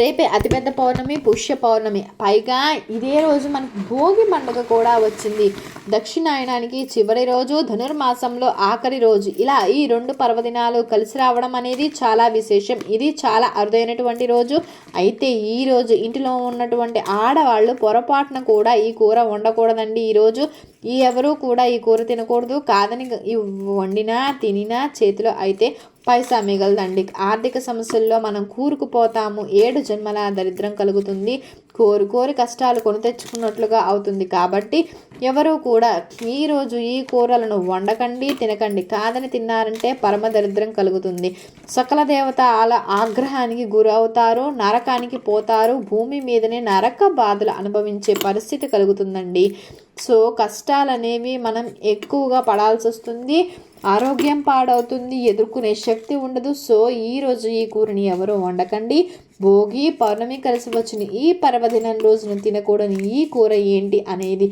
రేపే అతిపెద్ద పౌర్ణమి పుష్య పౌర్ణమి. పైగా ఇదే రోజు మనకు భోగి పండుగ కూడా వచ్చింది. దక్షిణాయనానికి చివరి రోజు ధనుర్మాసంలో ఆఖరి రోజు. ఇలా ఈ రెండు పర్వదినాలు కలిసి రావడం అనేది చాలా విశేషం. ఇది చాలా అరుదైనటువంటి రోజు. అయితే ఈ రోజు ఇంటిలో ఉన్నటువంటి ఆడవాళ్ళు పొరపాటున కూడా ఈ కూర వండకూడదండి ఈరోజు ఈ ఎవరు కూడా ఈ కూర తినకూడదు. కాదని వండినా తినినా చేతిలో అయితే పైసా మిగలదండి. ఆర్థిక సమస్యల్లో మనం కూరుకుపోతాము. ఏడు జన్మల దరిద్రం కలుగుతుంది. కోరు కోరి కష్టాలు కొని తెచ్చుకున్నట్లుగా అవుతుంది. కాబట్టి ఎవరూ కూడా ఈరోజు ఈ కూరలను వండకండి తినకండి. కాదని తిన్నారంటే పరమ దరిద్రం కలుగుతుంది. సకల దేవత అలా ఆగ్రహానికి గురవుతారు నరకానికి పోతారు. భూమి మీదనే నరక బాధలు అనుభవించే పరిస్థితి కలుగుతుందండి. సో కష్టాలనేవి మనం ఎక్కువగా పడాల్సి వస్తుంది ఆరోగ్యం పాడవుతుంది ఎదుర్కొనే శక్తి ఉండదు. సో ఈరోజు ఈ కూరని ఎవరు వండకండి. భోగి పౌర్ణమి కలిసి వచ్చిన ఈ పర్వదినం రోజున తినకూడని ఈ కూర ఏంటి అనేది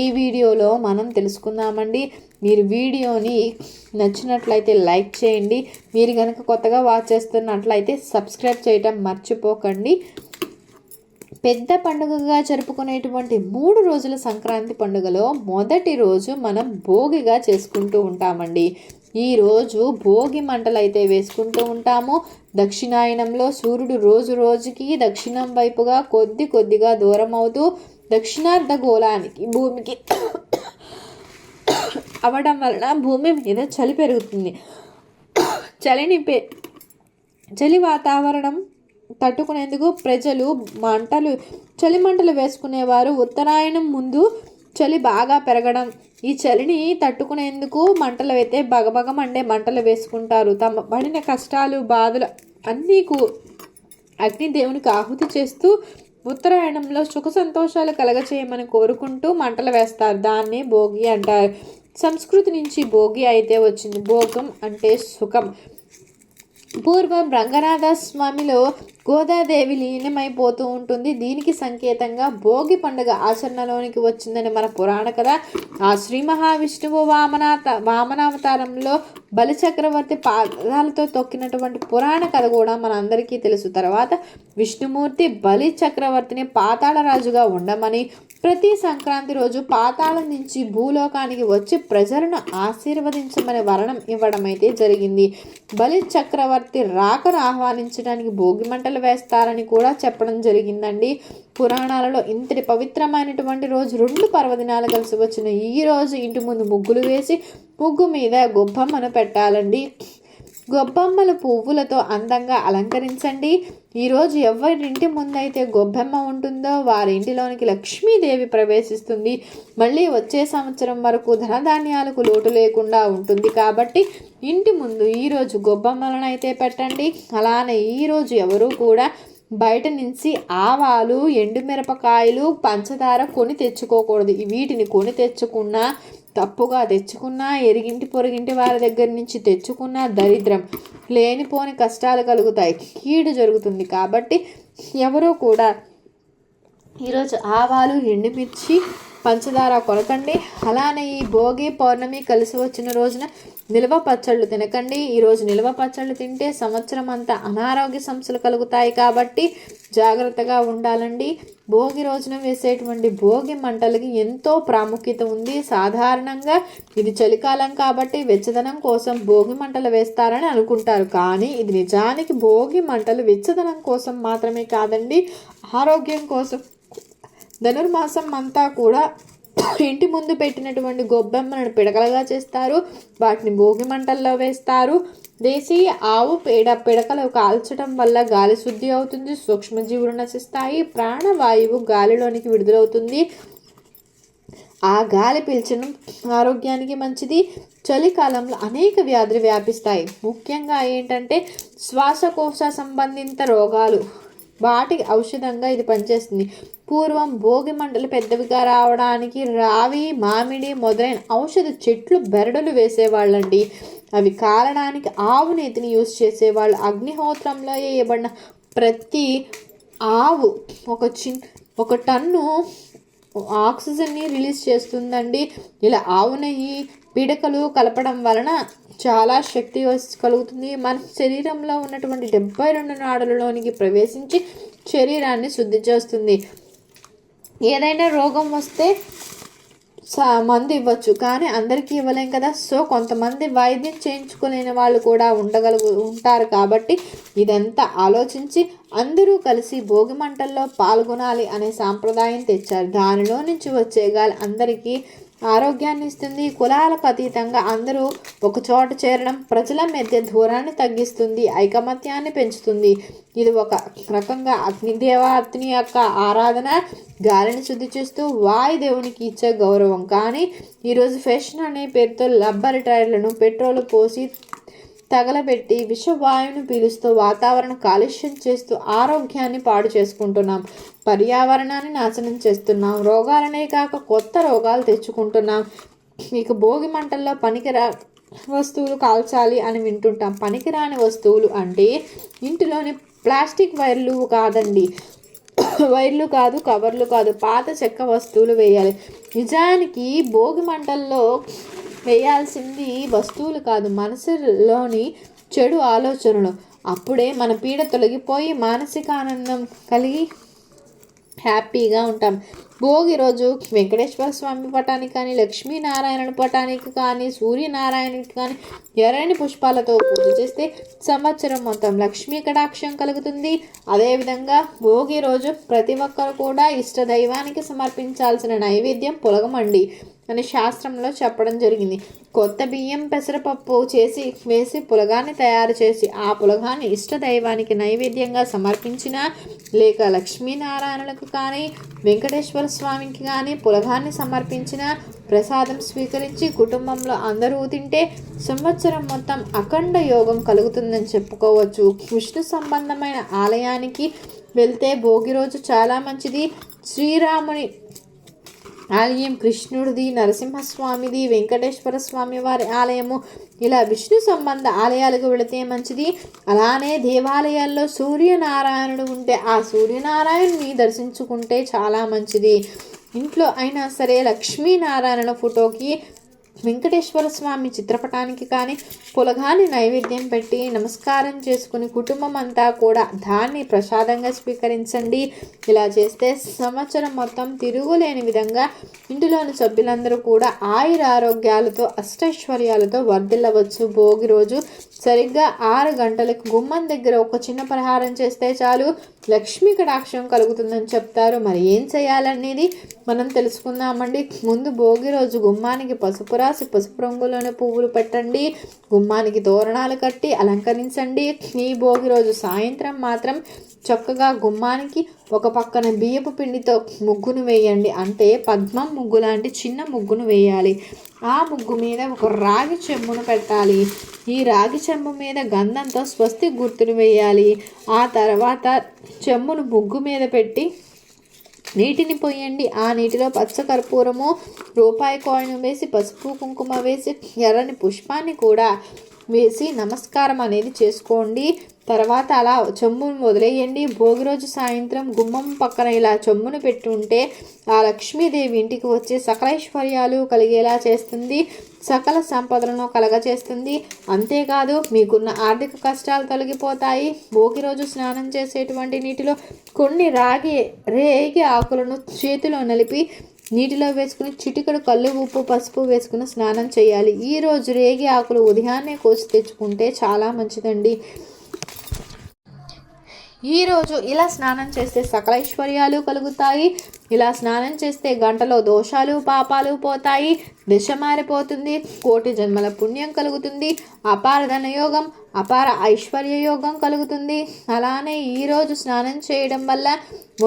ఈ వీడియోలో మనం తెలుసుకుందామండి. మీరు వీడియోని నచ్చినట్లయితే లైక్ చేయండి. మీరు కనుక కొత్తగా వాచ్ చేస్తున్నట్లయితే సబ్స్క్రైబ్ చేయటం మర్చిపోకండి. పెద్ద పండుగగా జరుపుకునేటువంటి మూడు రోజుల సంక్రాంతి పండుగలో మొదటి రోజు మనం భోగిగా చేసుకుంటూ ఉంటామండి. ఈ రోజు భోగి మంటలు అయితే వేసుకుంటూ ఉంటాము. దక్షిణాయనంలో సూర్యుడు రోజు రోజుకి దక్షిణం వైపుగా కొద్ది కొద్దిగా దూరం అవుతూ దక్షిణార్ధ గోళానికి భూమికి అవడం వలన భూమి మీద చలి పెరుగుతుంది. చలిని పె చలి వాతావరణం తట్టుకునేందుకు ప్రజలు మంటలు చలి మంటలు వేసుకునేవారు. ఉత్తరాయణం ముందు చలి బాగా పెరగడం ఈ చలిని తట్టుకునేందుకు మంటలు అయితే బగబగ మండే మంటలు వేసుకుంటారు. తమ పడిన కష్టాలు బాధలు అన్నీ కూ అగ్నిదేవునికి ఆహుతి చేస్తూ ఉత్తరాయణంలో సుఖ సంతోషాలు కలగచేయమని కోరుకుంటూ మంటలు వేస్తారు. దాన్ని భోగి అంటారు. సంస్కృతి నుంచి భోగి అయితే వచ్చింది. భోగం అంటే సుఖం. పూర్వం రంగనాథ స్వామిలో గోదాదేవి లీనమైపోతూ ఉంటుంది. దీనికి సంకేతంగా భోగి పండుగ ఆచరణలోనికి వచ్చిందని మన పురాణ కథ. ఆ శ్రీ మహావిష్ణువు వామనాత వామనావతారంలో బలి చక్రవర్తి పాదాలతో తొక్కినటువంటి పురాణ కథ కూడా మన అందరికీ తెలుసు. తర్వాత విష్ణుమూర్తి బలి చక్రవర్తిని పాతాళరాజుగా ఉండమని ప్రతి సంక్రాంతి రోజు పాతాళం నుంచి భూలోకానికి వచ్చి ప్రజలను ఆశీర్వదించమని వరణం ఇవ్వడం అయితే జరిగింది. బలి చక్రవర్తి రాకను ఆహ్వానించడానికి భోగి మంటలు వేస్తారని కూడా చెప్పడం జరిగిందండి. పురాణాలలో ఇంతటి పవిత్రమైనటువంటి రోజు రెండు పర్వదినాలు కలిసి వచ్చిన ఈ రోజు ఇంటి ముందు ముగ్గులు వేసి ముగ్గు మీద గొబ్బమ్మను పెట్టాలండి. గొబ్బమ్మల పువ్వులతో అందంగా అలంకరించండి. ఈరోజు ఎవరింటి ముందైతే గొబ్బెమ్మ ఉంటుందో వారి ఇంటిలోనికి లక్ష్మీదేవి ప్రవేశిస్తుంది. మళ్ళీ వచ్చే సంవత్సరం వరకు ధనధాన్యాలకు లోటు లేకుండా ఉంటుంది కాబట్టి ఇంటి ముందు ఈరోజు గొబ్బమ్మలను అయితే పెట్టండి. అలానే ఈరోజు ఎవరు కూడా బయట నుంచి ఆవాలు ఎండుమిరపకాయలు పంచదార కొని తెచ్చుకోకూడదు. వీటిని కొని తెచ్చుకున్నా తప్పుగా తెచ్చుకున్నా ఎరిగింటి పొరిగింటి వారి దగ్గర నుంచి తెచ్చుకున్న దరిద్రం. లేనిపోని కష్టాలు కలుగుతాయి. కీడు జరుగుతుంది కాబట్టి ఎవరూ కూడా ఈరోజు ఆవాలు ఎండుమిర్చి పంచదార కొనకండి అలానే ఈ భోగి పౌర్ణమి కలిసి వచ్చిన రోజున నిల్వ పచ్చళ్ళు తినకండి. ఈరోజు నిల్వ పచ్చళ్ళు తింటే సంవత్సరం అంతా అనారోగ్య సమస్యలు కలుగుతాయి కాబట్టి జాగ్రత్తగా ఉండాలండి. భోగి రోజున వేసేటువంటి భోగి మంటలకి ఎంతో ప్రాముఖ్యత ఉంది. సాధారణంగా ఇది చలికాలం కాబట్టి వెచ్చదనం కోసం భోగి మంటలు వేస్తారని అనుకుంటారు. కానీ ఇది నిజానికి భోగి మంటలు వెచ్చదనం కోసం మాత్రమే కాదండి ఆరోగ్యం కోసం ధనుర్మాసం అంతా కూడా ఇంటి ముందు పెట్టినటువంటి గొబ్బెమ్మలను పిడకలుగా చేస్తారు. వాటిని భోగి మంటల్లో వేస్తారు. దేశీయ ఆవు పేడ పిడకలు కాల్చడం వల్ల గాలి శుద్ధి అవుతుంది సూక్ష్మజీవులు నశిస్తాయి ప్రాణవాయువు గాలిలోనికి విడుదలవుతుంది. ఆ గాలి పీల్చడం ఆరోగ్యానికి మంచిది. చలికాలంలో అనేక వ్యాధులు వ్యాపిస్తాయి. ముఖ్యంగా ఏంటంటే శ్వాసకోశ సంబంధిత రోగాలు. వాటికి ఔషధంగా ఇది పనిచేస్తుంది. పూర్వం భోగి మంటలు పెద్దవిగా రావడానికి రావి మామిడి మొదలైన ఔషధ చెట్లు బెరడులు వేసేవాళ్ళండి. అవి కాలడానికి ఆవు నేతిని యూజ్ చేసేవాళ్ళు. అగ్నిహోత్రంలో వేయబడిన ప్రతి ఆవు ఒక చిన్ ఒక టన్ను ఆక్సిజన్ని రిలీజ్ చేస్తుందండి. ఇలా ఆవు నెయ్యి పిడకలు కలపడం వలన చాలా శక్తి కలుగుతుంది. మన శరీరంలో ఉన్నటువంటి డెబ్బై రెండు నాడులలోనికి ప్రవేశించి శరీరాన్ని శుద్ధి చేస్తుంది. ఏదైనా రోగం వస్తే మందు ఇవ్వచ్చు. కానీ అందరికీ ఇవ్వలేం కదా. సో కొంతమంది వైద్యం చేయించుకోలేని వాళ్ళు కూడా ఉండగలుగు ఉంటారు కాబట్టి ఇదంతా ఆలోచించి అందరూ కలిసి భోగి మంటల్లో పాల్గొనాలి అనే సాంప్రదాయం తెచ్చారు. దానిలో నుంచి వచ్చే గాలి అందరికీ ఆరోగ్యాన్ని ఇస్తుంది కులాలకు అతీతంగా అందరూ ఒకచోట చేరడం ప్రజల మధ్య దూరాన్ని తగ్గిస్తుంది ఐకమత్యాన్ని పెంచుతుంది. ఇది ఒక రకంగా అగ్నిదేవతని యొక్క ఆరాధన గాలిని శుద్ధి చేస్తూ వాయుదేవునికి ఇచ్చే గౌరవం. కానీ ఈరోజు ఫ్యాషన్ అనే పేరుతో లబ్బర్ టైర్లను పెట్రోల్ పోసి తగలబెట్టి విషవాయువును పీలుస్తూ వాతావరణ కాలుష్యం చేస్తూ ఆరోగ్యాన్ని పాడు చేసుకుంటున్నాం. పర్యావరణాన్ని నాశనం చేస్తున్నాం. రోగాలనే కాక కొత్త రోగాలు తెచ్చుకుంటున్నాం. ఇక భోగి మంటల్లో పనికిరా వస్తువులు కాల్చాలి అని వింటుంటాం. పనికిరాని వస్తువులు అంటే ఇంటిలోని ప్లాస్టిక్ వైర్లు కాదండి. వైర్లు కాదు కవర్లు కాదు పాత చెక్క వస్తువులు వేయాలి. నిజానికి భోగి మంటల్లో వేయాల్సింది వస్తువులు కాదు మనసులోని చెడు ఆలోచనలు. అప్పుడే మన పీడ తొలగిపోయి మానసిక ఆనందం కలిగి హ్యాపీగా ఉంటాం. భోగి రోజు వెంకటేశ్వర స్వామి పటానికి కానీ లక్ష్మీనారాయణ పటానికి కానీ సూర్యనారాయణకి కానీ ఎర్రని పుష్పాలతో పూజ చేస్తే సంవత్సరం మొత్తం లక్ష్మీ కటాక్షం కలుగుతుంది. అదేవిధంగా భోగి రోజు ప్రతి ఒక్కరు కూడా ఇష్ట దైవానికి సమర్పించాల్సిన నైవేద్యం పొలగమండి. అని శాస్త్రంలో చెప్పడం జరిగింది. కొత్త బియ్యం పెసరపప్పు చేసి వేసి పులగాన్ని తయారు చేసి ఆ పులగాన్ని ఇష్ట దైవానికి నైవేద్యంగా సమర్పించిన లేక లక్ష్మీనారాయణులకు కానీ వెంకటేశ్వర స్వామికి కానీ పులగాన్ని సమర్పించిన ప్రసాదం స్వీకరించి కుటుంబంలో అందరూ తింటే సంవత్సరం మొత్తం అఖండ యోగం కలుగుతుందని చెప్పుకోవచ్చు. విష్ణు సంబంధమైన ఆలయానికి వెళ్తే భోగి రోజు చాలా మంచిది. శ్రీరాముని ఆలయం కృష్ణుడిది నరసింహస్వామిది వెంకటేశ్వర స్వామి వారి ఆలయము. ఇలా విష్ణు సంబంధ ఆలయాలకు వెళితే మంచిది. అలానే దేవాలయాల్లో సూర్యనారాయణుడు ఉంటే ఆ సూర్యనారాయణుని దర్శించుకుంటే చాలా మంచిది. ఇంట్లో అయినా సరే లక్ష్మీనారాయణ ఫోటోకి వెంకటేశ్వర స్వామి చిత్రపటానికి కానీ పులగాని నైవేద్యం పెట్టి నమస్కారం చేసుకుని కుటుంబం అంతా కూడా దాన్ని ప్రసాదంగా స్వీకరించండి. ఇలా చేస్తే సంవత్సరం మొత్తం తిరుగులేని విధంగా ఇంటిలోని సభ్యులందరూ కూడా ఆయుర ఆరోగ్యాలతో అష్టైశ్వర్యాలతో వర్ధిల్లవచ్చు. భోగి రోజు సరిగ్గా ఆరు గంటలకు గుమ్మం దగ్గర ఒక చిన్న పరిహారం చేస్తే చాలు. లక్ష్మీ కటాక్షం కలుగుతుందని చెప్తారు. మరి ఏం చేయాలనేది మనం తెలుసుకుందామండి. ముందు భోగి రోజు గుమ్మానికి పసుపు రాసి పసుపు రంగులోని పువ్వులు పెట్టండి. గుమ్మానికి తోరణాలు కట్టి అలంకరించండి. ఈ భోగి రోజు సాయంత్రం మాత్రం చక్కగా గుమ్మానికి ఒక పక్కన బియ్యపు పిండితో ముగ్గును వేయండి. అంటే పద్మం ముగ్గు లాంటి చిన్న ముగ్గును వేయాలి. ఆ ముగ్గు మీద ఒక రాగి చెంబును పెట్టాలి. ఈ రాగి చెంబు మీద గంధంతో స్వస్తి గుర్తును వేయాలి. ఆ తర్వాత చెంబును ముగ్గు మీద పెట్టి నీటిని పోయండి. ఆ నీటిలో పచ్చ కర్పూరము రూపాయి కాయిన్ వేసి పసుపు కుంకుమ వేసి ఎర్రని పుష్పాన్ని కూడా వేసి నమస్కారం అనేది చేసుకోండి. తర్వాత అలా చెంబును వదిలేయండి. భోగి రోజు సాయంత్రం గుమ్మం పక్కన ఇలా చెంబును పెట్టుంటే ఆ లక్ష్మీదేవి ఇంటికి వచ్చి సకలైశ్వర్యాలు కలిగేలా చేస్తుంది. సకల సంపదలను కలగజేస్తుంది. అంతేకాదు మీకున్న ఆర్థిక కష్టాలు తొలగిపోతాయి. భోగి రోజు స్నానం చేసేటువంటి నీటిలో కొన్ని రాగి రేగి ఆకులను చేతిలో నలిపి నీటిలో వేసుకుని చిటికడు కళ్ళు ఉప్పు పసుపు వేసుకుని స్నానం చేయాలి. ఈరోజు రేగి ఆకులు ఉదయాన్నే కోసి తెచ్చుకుంటే చాలా మంచిదండి. ఈరోజు ఇలా స్నానం చేస్తే సకల ఐశ్వర్యాలు కలుగుతాయి. ఇలా స్నానం చేస్తే గంటలో దోషాలు పాపాలు పోతాయి. దిశ మారిపోతుంది. కోటి జన్మల పుణ్యం కలుగుతుంది. అపార ధనయోగం అపార ఐశ్వర్య యోగం కలుగుతుంది. అలానే ఈరోజు స్నానం చేయడం వల్ల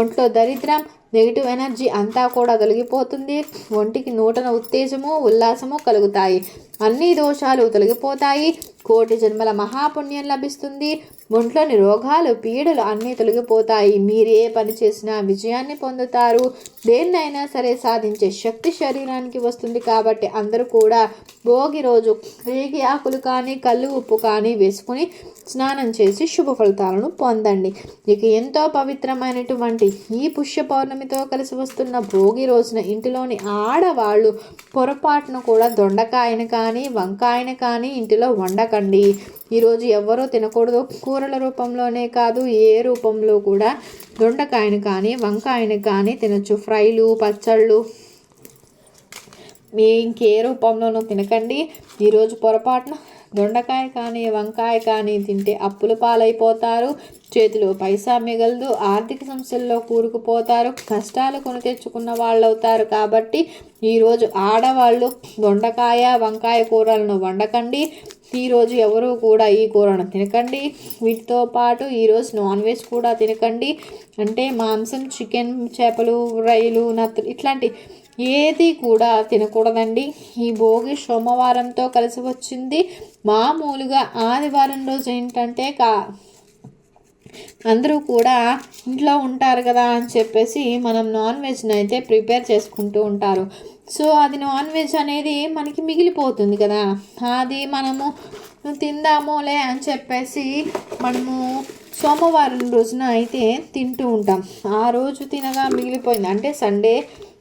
ఒంట్లో దరిద్రం నెగిటివ్ ఎనర్జీ అంతా కూడా తొలగిపోతుంది. ఒంటికి నూతన ఉత్తేజము ఉల్లాసము కలుగుతాయి. అన్ని దోషాలు తొలగిపోతాయి. కోటి జన్మల మహాపుణ్యం లభిస్తుంది. ఒంట్లోని రోగాలు పీడలు అన్నీ తొలగిపోతాయి. మీరు ఏ పని చేసినా విజయాన్ని పొందుతారు. దేన్నైనా సరే సాధించే శక్తి శరీరానికి వస్తుంది కాబట్టి అందరూ కూడా భోగి రోజు రేగి ఆకులు కానీ కళ్ళు ఉప్పు కానీ వేసుకుని స్నానం చేసి శుభ ఫలితాలను పొందండి. ఇక ఎంతో పవిత్రమైనటువంటి ఈ పుష్య పౌర్ణమితో కలిసి వస్తున్న భోగి రోజున ఇంటిలోని ఆడవాళ్ళు పొరపాటును కూడా దొండకాయను కానీ కానీ వంకాయని కానీ ఇంటిలో వండకండి. ఈరోజు ఎవ్వరూ తినకూడదు. కూరల రూపంలోనే కాదు ఏ రూపంలో కూడా దొండకాయని కానీ వంకాయని కానీ తినచ్చు. ఫ్రైలు పచ్చళ్ళు మీ ఇంకే రూపంలోనూ తినకండి. ఈరోజు పొరపాటున దొండకాయ కానీ వంకాయ కానీ తింటే అప్పుల పాలైపోతారు. చేతిలో పైసా మిగలదు ఆర్థిక సమస్యల్లో కూరుకుపోతారు కష్టాలు కొని తెచ్చుకున్న వాళ్ళు అవుతారు కాబట్టి ఈరోజు ఆడవాళ్ళు దొండకాయ వంకాయ కూరలను వండకండి. ఈరోజు ఎవరు కూడా ఈ కూరను తినకండి. వీటితో పాటు ఈరోజు నాన్ వెజ్ కూడా తినకండి. అంటే మాంసం చికెన్ చేపలు రైలు నత్తలు ఇట్లాంటి ఏది కూడా తినకూడదండి. ఈ భోగి సోమవారంతో కలిసి వచ్చింది. మామూలుగా ఆదివారం రోజు ఏంటంటే కా అందరూ కూడా ఇంట్లో ఉంటారు కదా అని చెప్పేసి మనం నాన్ వెజ్ని అయితే ప్రిపేర్ చేసుకుంటూ ఉంటారు. సో అది నాన్ వెజ్ అనేది మనకి మిగిలిపోతుంది కదా. అది మనము తిందామోలే అని చెప్పేసి మనము సోమవారం రోజున అయితే తింటూ ఉంటాం. ఆ రోజు తినగా మిగిలిపోయింది. అంటే సండే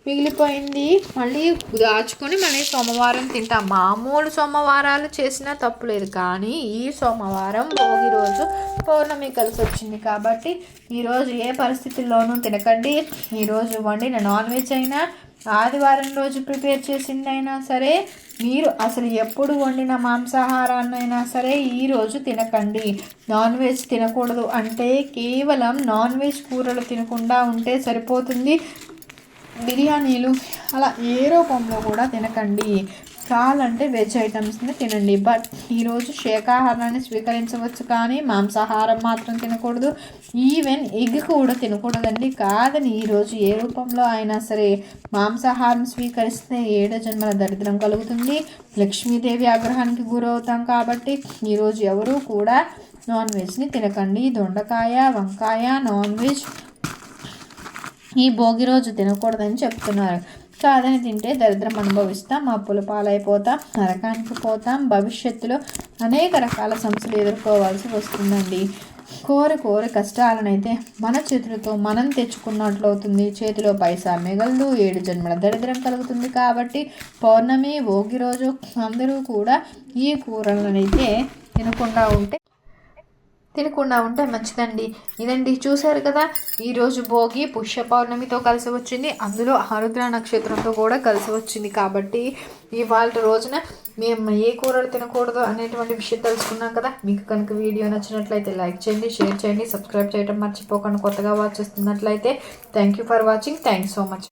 మిగిలిపోయింది. మళ్ళీ దాచుకొని మళ్ళీ సోమవారం తింటాం. మామూలు సోమవారాలు చేసినా తప్పులేదు కానీ ఈ సోమవారం భోగి రోజు పౌర్ణమి కలిసి వచ్చింది కాబట్టి ఈరోజు ఏ పరిస్థితుల్లోనూ తినకండి. ఈరోజు వండిన నాన్ వెజ్ అయినా ఆదివారం రోజు ప్రిపేర్ చేసిందైనా సరే మీరు అసలు ఎప్పుడు వండిన మాంసాహారాన్నైనా సరే ఈరోజు తినకండి. నాన్ వెజ్ తినకూడదు అంటే కేవలం నాన్ వెజ్ కూరలు తినకుండా ఉంటే సరిపోతుంది. బిర్యానీలు అలా ఏ రూపంలో కూడా తినకండి. కావాలంటే వెజ్ ఐటమ్స్ని తినండి. బట్ ఈరోజు శాకాహారాన్ని స్వీకరించవచ్చు కానీ మాంసాహారం మాత్రం తినకూడదు. ఈవెన్ ఎగ్ కూడా తినకూడదండి. కాదని ఈరోజు ఏ రూపంలో అయినా సరే మాంసాహారం స్వీకరిస్తే ఏడో జన్మల దరిద్రం కలుగుతుంది? లక్ష్మీదేవి ఆగ్రహానికి గురవుతాం కాబట్టి ఈరోజు ఎవరూ కూడా నాన్ వెజ్ని తినకండి. దొండకాయ వంకాయ నాన్ వెజ్ ఈ భోగి రోజు తినకూడదని చెప్తున్నారు. కాదని తింటే దరిద్రం అనుభవిస్తాం అప్పుల పాలైపోతాం నరకానికి పోతాం భవిష్యత్తులో అనేక రకాల సమస్యలు ఎదుర్కోవాల్సి వస్తుందండి. కోరి కోరి కష్టాలనైతే మన చేతులతో మనం తెచ్చుకున్నట్లు అవుతుంది చేతిలో పైసా మిగలదు ఏడు జన్మల దరిద్రం కలుగుతుంది కాబట్టి పౌర్ణమి భోగి రోజు అందరూ కూడా ఈ కూరలనైతే తినకుండా ఉంటే తినకుండా ఉంటే మంచిదండి. ఇదండి చూశారు కదా? ఈరోజు భోగి పుష్య పౌర్ణమితో కలిసి వచ్చింది. అందులో ఆరుద్ర నక్షత్రంతో కూడా కలిసి వచ్చింది కాబట్టి ఇవాళ రోజున మేము ఏ కూరలు తినకూడదు అనేటువంటి విషయం తెలుసుకున్నాం కదా? మీకు కనుక వీడియో నచ్చినట్లయితే లైక్ చేయండి షేర్ చేయండి సబ్స్క్రైబ్ చేయడం మర్చిపోకుండా. కొత్తగా వాచ్ చేస్తున్నట్లయితే thank you for watching thank so much